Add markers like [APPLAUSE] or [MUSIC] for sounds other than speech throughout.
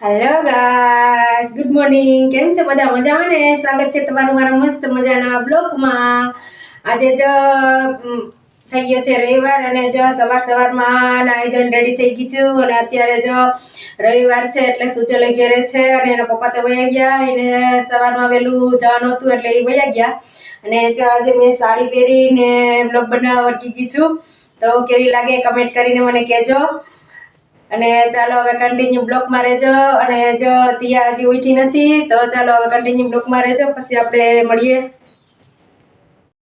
Hello guys good morning કેમ છો બધા? મજામાં ને? સ્વાગત છે તમારું મારા મસ્ત મજાના બ્લોગમાં આજે જો થઈ ગયો છે રવિવાર અને જો સવાર સવારમાં નાહી ધોઈને રેડી થઈ ગઈ છું અને અત્યારે જો રવિવાર છે એટલે સુચલ ઘેરે છે અને એના પપ્પા તો વયા ગયા. એને સવારમાં વહેલું જવાનું હતું એટલે એ વયા ગયા. અને જો આજે મેં સાડી પહેરીને બ્લોગ બનાવવા વટી ગઈ છું. તો કેવી લાગે? કમેન્ટ કરીને મને કહેજો. અને ચાલો હવે કન્ટિન્યુ બ્લોકમાં રહેજો અને જો તિયા હજી ઉઠી નથી, તો ચાલો હવે કન્ટિન્યુ બ્લોકમાં રહેજો, પછી આપણે મળીએ.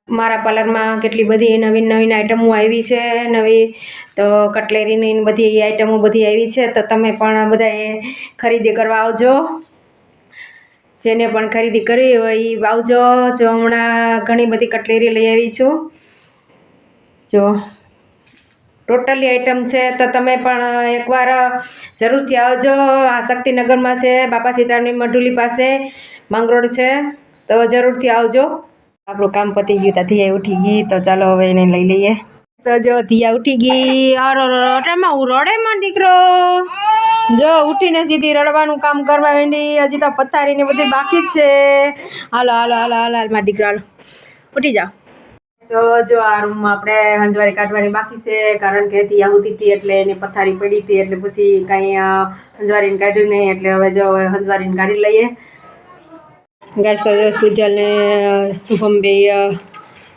મારા પાર્લરમાં કેટલી બધી નવીન નવીન આઈટમો આવી છે, નવી તો કટલેરીની બધી આઈટમો બધી આવી છે, તો તમે પણ બધાએ ખરીદી કરવા આવજો. જેને પણ ખરીદી કરવી હોય એ આવજો. જો હમણાં ઘણી બધી કટલેરી લઈ આવી છું. જો ટોટલી આઈટમ છે, તો તમે પણ એકવાર જરૂરથી આવજો. આ શક્તિનગરમાં છે, બાપા સીતારામની મઢુલી પાસે માંગરોળ છે, તો જરૂરથી આવજો. આપણું કામ પતી ગયું ત્યાં ધીયા ઉઠી ગઈ, તો ચાલો હવે એને લઈ લઈએ. તો જો ધીયા ઉઠી ગઈ અરે રટેમાં હું રડે માં દીકરો? જો ઉઠીને સીધી રડવાનું કામ કરવા માંડી, હજી તો પથારીને બધું બાકી જ છે. હાલો હાલો હાલો, હાલ હાલ, મારા દીકરો, હાલો. ઉઠી જાઓ. તો જો આ રૂમમાં આપણે હંજવારી કાઢવાની બાકી છે કારણ કે હતી આવતી હતી એટલે એની પથારી પડી હતી એટલે પછી કાંઈ હંજવારીને કાઢ્યું નહીં એટલે હવે જો હવે હંજવારીને કાઢી લઈએ. ગાય તો સુજલ ને શુભમ બે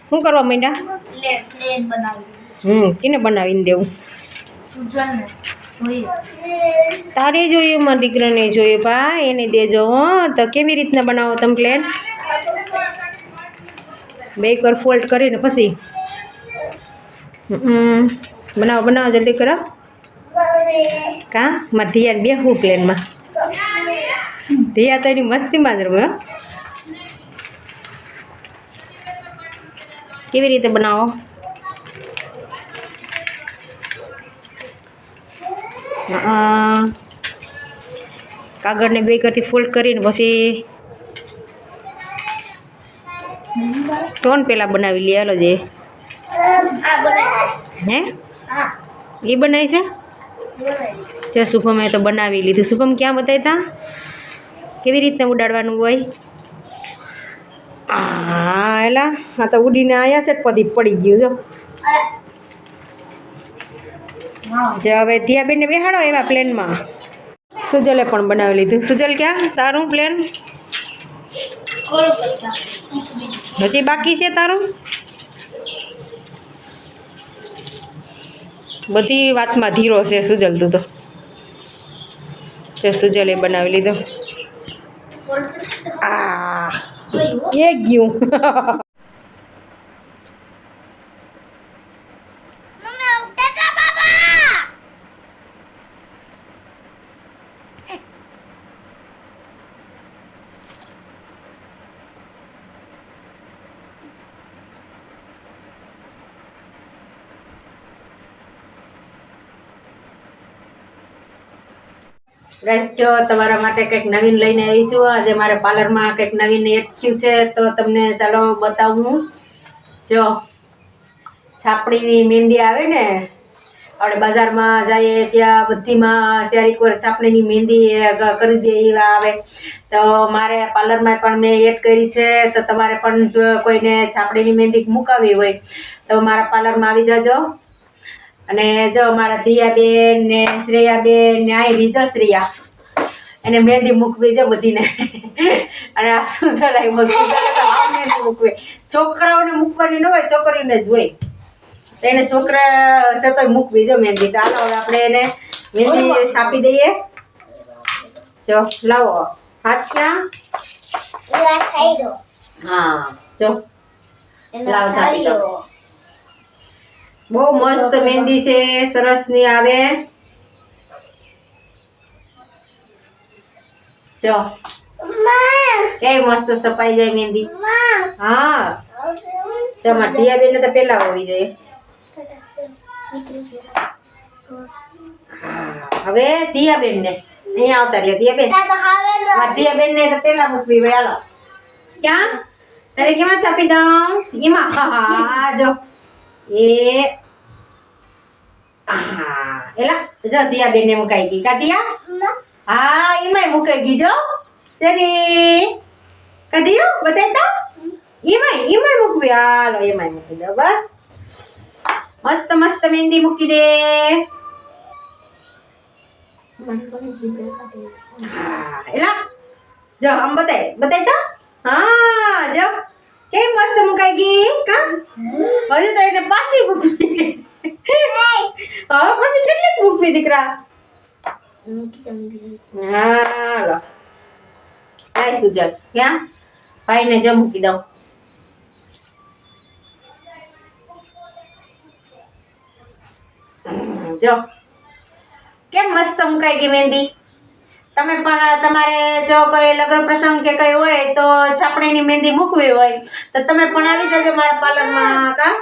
શું કરવા માંડ્યા? હમ કેને બનાવીને દેવું? તારે જોઈએ મારા દીકરાને જોઈએ ભાઈ એને દેજો હો. તો કેવી રીતના બનાવો તમે પ્લેન બે કર ફોલ્ડ કરીને પછી બનાવો બનાવો જલ્દી કરો. કા? મારે ધીયાને બેહવું પ્લેનમાં. ધીયા તો એની મસ્તીમાં જ રમે, હો. કેવી રીતે બનાવો? કાગળને બે કરતી ફોલ્ડ કરીને પછી ટોન પહેલાં બનાવી લે હાલો જે. હે? એ બનાવી છે? જો શુભમે તો બનાવી લીધું. શુભમ ક્યાં બતાવતા કેવી રીતના ઉડાડવાનું હોય? હા એલા આ તો ઉડીને આવ્યા છે પદી પડી ગયું જો. જે હવે ત્યાં બેનને બેહાડો એવા પ્લેનમાં. સુજલે પણ બનાવી લીધું. સુજલ ક્યાં? તારું પ્લેન? હજી બાકી છે તારું? બધી વાતમાં ધીરો છે સુજલ તું તો. સુજલે બનાવી લીધો. આ, એ ગયું. [LAUGHS] ગાઈસ જો તમારા માટે કંઈક નવીન લઈને આવી છું, આજે મારે પાર્લરમાં કંઈક નવીન એડ થયું છે, તો તમને ચાલો બતાવું. જો, છાપડીની મહેંદી આવે ને, આપણે બજારમાં જઈએ ત્યાં બધીમાં શેરી કોર છાપડીની મહેંદી કરી દે એવા આવે. તો મારે પાર્લરમાં પણ મેં એડ કરી છે, તો તમારે પણ જો કોઈને છાપડીની મહેંદી મુકાવી હોય, તો મારા પાર્લરમાં આવી જાજો. અને જો મારા ધીયાબેન ને શ્રેયાબેન ને આ રીજો શ્રેયા. એને મહેંદી મૂકવી છે બધીને. અને આ શું ચલાવ્યો સુધારે તો મહેંદી મૂકવી. છોકરાઓને મૂકવાની ન હોય છોકરીઓને જ હોય. તો એને છોકરા છે તોય મૂકવી જો મહેંદી. તો હાલો આપણે એને મહેંદી છાપી દઈએ. જો લાવો. હાથ ના હા જો. લાવો છાપી દો. બહુ મસ્ત મહેંદી છે સરસની આવે. જો. કેવી મસ્ત સપાઈ જાય મહેંદી. હા. જો મારા ટીયાબેનને તો પેલા હોવી જોઈએ. હવે દિયા બેન ને અહીંયા આવતા રહ્યા દિયાબેન દિયા બેન ને તો પેલા મૂકવી હાલો. ક્યાં? તારે કેમાં છાપી દઉં? એમાં? હા જો. એ હા એલા જો દિયાબેન ને મુકાઈ ગઈ કા દિયા હા એમાંય મુકાઈ ગઈ જો ચરી કદી બતાય તો એમાંય એમાંય મૂકવી હાલો એમાંય મૂકી દો બસ મસ્ત મસ્ત મહેંદી મૂકી દે હા એલા જો આમ બતાય બતાય તો હા જો કેમ મસ્ત મુકાઈ ગઈ કા હજુ તો એને પાછી મૂકવી હવે પછી કેટલીક મૂકવી દીકરા હાલો લાય સુજલ ક્યાં ભાઈને જો મૂકી દઉં હમ, જો કેમ મસ્ત મુકાઈ ગઈ મહેંદી તમે પણ તમારે જો કોઈ લગ્ન પ્રસંગ કે કઈ હોય તો છાપણીની મહેંદી મૂકવી હોય તો તમે પણ આવી જજો મારા પાર્લરમાં કા